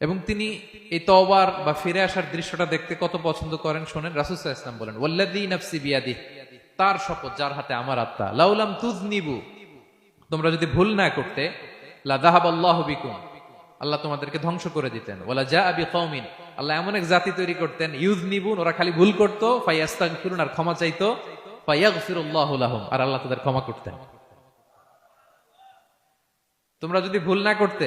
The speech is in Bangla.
এবং তিনি এই তওবার বা ফিরে আসার দৃশ্যটা দেখতে কত পছন্দ করেন শোনেন রাসুসাহ ইসলাম বলেন ওয়াল্লাদি নাফসি বিয়াদি তার শপথ, যার হাতে আমার আত্মা। লাউলাম তুজনিবু তোমরা যদি ভুল না করতে, লা দাহাব আল্লাহ বিকুম আল্লাহ তোমাদেরকে ধ্বংস করে দিতেন। ওলা যা আবি কওমিন আল্লাহ এমন এক জাতি তৈরি করতেন ইউজ নিবুন ওরা খালি ভুল করতো ফাইয়াস্তাগফিরুন আর ক্ষমা চাইতো, ফায়াগফিরুল্লাহু লাহুম আর আল্লাহ তাদের ক্ষমা করতেন। তোমরা যদি ভুল না করতে